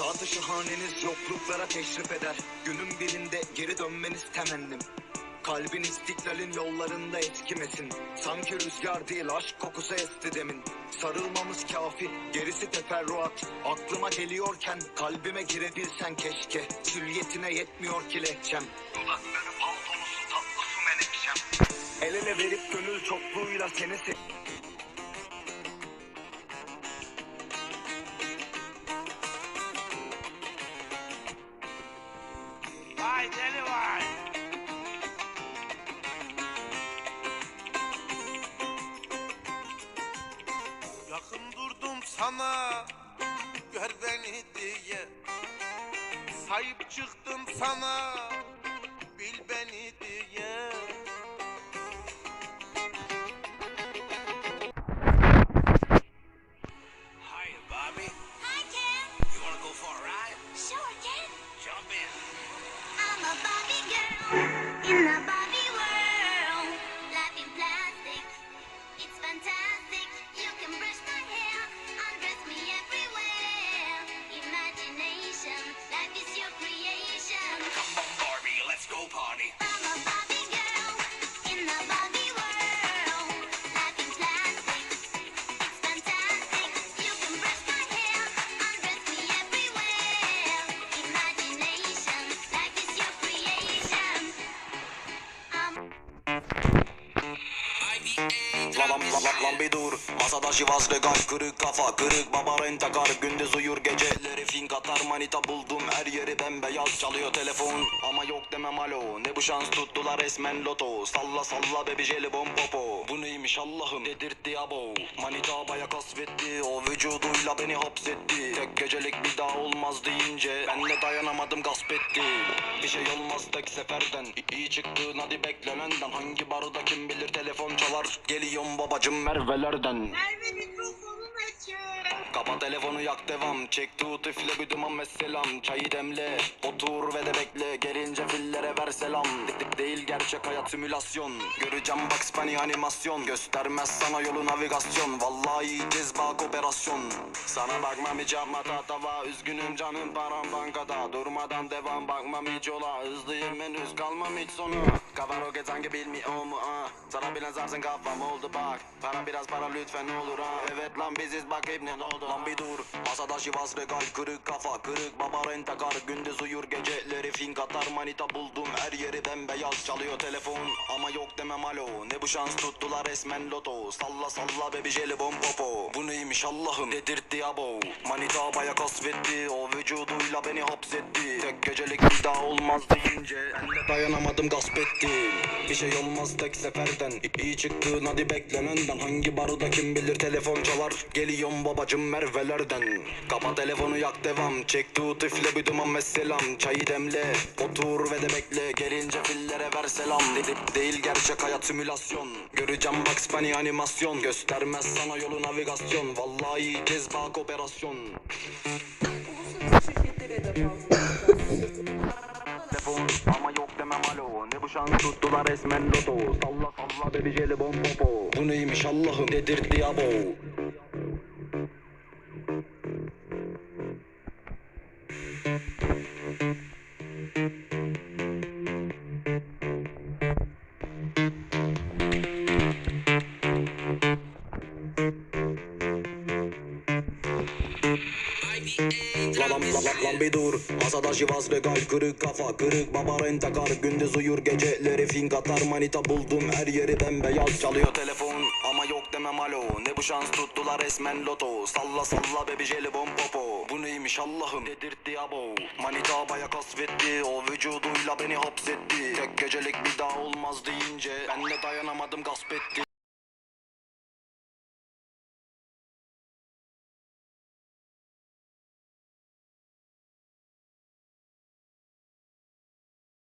Haneniz yokluklara teşrif eder. Günün birinde geri dönmeniz temennim. Kalbin istiklalin yollarında eskimesin Sanki rüzgar değil aşk kokusu esti demin. Sarılmamız kafi gerisi teferruat. Aklıma geliyorken kalbime girebilsen keşke. Süliyetine yetmiyor ki lehçem. Dudakları paltonusu tatlı menekşem. El ele verip gönül çokluğuyla seni se- Vay deli vay. Yakın durdum sana gör beni diye. Sahip çıktım sana bil beni diye. Hi Bobby, Bir dur. Masada şivas regal kırık kafa Kırık. Baba rentakar Gündüz uyur geceleri fink atar. Manita buldum her yeri bembeyaz Çalıyor telefon ama yok demem alo. Ne bu şans tuttular resmen loto. Salla salla bebi jelibon popo. Bu neymiş Allah'ım dedirtti abo. Manita baya kasvetti. O vücuduyla beni hapsetti. Tek gecelik bir daha olmaz deyince Ben dayanamadım gasp etti Bir şey olmaz tek seferden. İyi çıktın hadi beklenenden Hangi barda kim bilir telefon çalar. Geliyorum babacım Merve'lerden. Merve mikrofonun açık. Kapa telefonu yak devam. Çek tut üfle bir duman ve selam. Çayı demle otur ve de bekle. Gelince fillere ver selam. De- de- Değil gerçek hayat simülasyon. Göreceğim Bugs Bunny animasyon. Göstermez sana yolu navigasyon. Vallahi yiyeceğiz bak operasyon. Sana bakmam hiç yapma tatava Üzgünüm canım param bankada. Durmadan devam bakmam hiç yola Hızlıyım henüz kalmam hiç sonu Kafa roket sanki bilmiyor mu ah? Sana bilen zarsın kafam oldu bak. Para biraz para lütfen olur ha Evet lan biziz bak hep ne oldu Lan bir dur. Masada şivas regal kırık kafa Kırık baba rentakar Gündüz uyur geceleri fink atar Manita buldum her yeri bembeyaz. Çalıyor telefon ama yok demem alo. Ne bu şans tuttular resmen loto. Salla salla bebi jelibon popo. Bu neymiş Allah'ım? Dedirtti abo. Manita baya kasvetti. O vücuduyla beni hapsetti. Tek gecelik bir daha olmaz deyince Ben de dayanamadım gasp etti. Bir şey olmaz tek seferden. İyi çıktın hadi beklenenden Hangi barda kim bilir telefon çalar. Geliyorum babacım Merve'lerden. Kapa telefonu yak devam. Çek tut üfle bir duman ve Çayı demle otur ve de bekle. Gelince fillere ver selam. De- de- Değil gerçek hayat simülasyon. Göreceğim Bugs Bunny animasyon. Göstermez sana yolu navigasyon. Vallahi yiyeceğiz bak operasyon alo. Ne bu şans tuttular resmen loto. Salla salla bebi jelibon popo. Bu neymiş Allah'ım? Dedirtti abo Lan lan lan bir dur. Masada şivas regal kırık kafa Kırık baba rentakar Gündüz uyur geceleri fink atar. Manita buldum her yeri bembeyaz Çalıyor telefon. Ama yok demem alo. Ne bu şans tuttular resmen loto. Salla salla bebi jelibon popo. Bu neymiş Allah'ım? Dedirtti abo. Manita baya kasvetti. O vücuduyla beni hapsetti. Tek gecelik bir daha olmaz deyince Ben de dayanamadım gasp etti